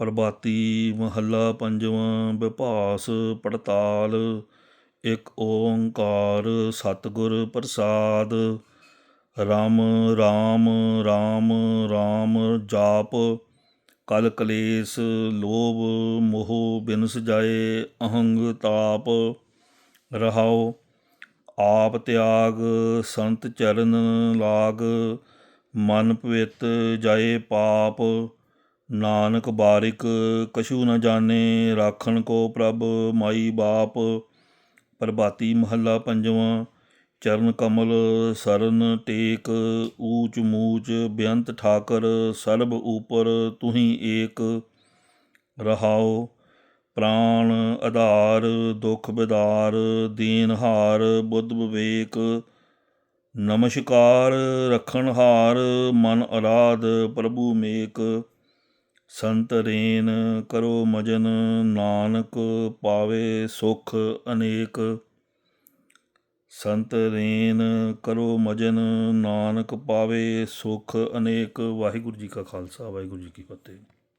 ਪ੍ਰਭਾਤੀ ਮਹੱਲਾ ਪੰਜਵਾਂ ਵਿਭਾਸ ਪੜਤਾਲ, ਇੱਕ ਓੰਕਾਰ ਸਤਿਗੁਰ ਪ੍ਰਸਾਦ। ਰਾਮ ਰਾਮ ਰਾਮ ਰਾਮ ਜਾਪ, ਕਲ ਕਲੇਸ਼ ਲੋਭ ਮੋਹ ਬਿਨਸ ਜਾਏ ਅਹੰਗ ਤਾਪ। ਰਹਾਉ ਆਪ ਤਿਆਗ ਸੰਤ ਚਰਨ ਲਾਗ, ਮਨ ਪਵਿੱਤ ਜਾਏ ਪਾਪ। ਨਾਨਕ ਬਾਰਿਕ ਕਛੂ ਨ ਜਾਣੇ, ਰਾਖਣ ਕੋ ਪ੍ਰਭ ਮਾਈ ਬਾਪ। ਪ੍ਰਭਾਤੀ ਮਹੱਲਾ ਪੰਜਵਾਂ, ਚਰਨ ਕਮਲ ਸਰਨ ਟੇਕ, ਊਚ ਮੂਚ ਬੇਅੰਤ ਠਾਕਰ, ਸਰਬ ਉਪਰ ਤੁਹੀ ਏਕ। ਰਹਾਓ ਪ੍ਰਾਣ ਆਧਾਰ, ਦੁਖ ਬਿਦਾਰ ਦੀਨਹਾਰ ਬੁੱਧ ਵਿਵੇਕ। ਨਮਸਕਾਰ ਰਖਣਹਾਰ ਮਨ ਅਰਾਧ, ਪ੍ਰਭੂ ਮੇਕ। ਸੰਤਰੇਨ ਕਰੋ ਮਜਨ, ਨਾਨਕ ਪਾਵੇ ਸੁਖ ਅਨੇਕ। ਸੰਤਰੇਨ ਕਰੋ ਮਜਨ, ਨਾਨਕ ਪਾਵੇ ਸੁਖ ਅਨੇਕ। ਵਾਹਿਗੁਰੂ ਜੀ ਕਾ ਖਾਲਸਾ, ਵਾਹਿਗੁਰੂ ਜੀ ਕੀ ਫਤਿਹ।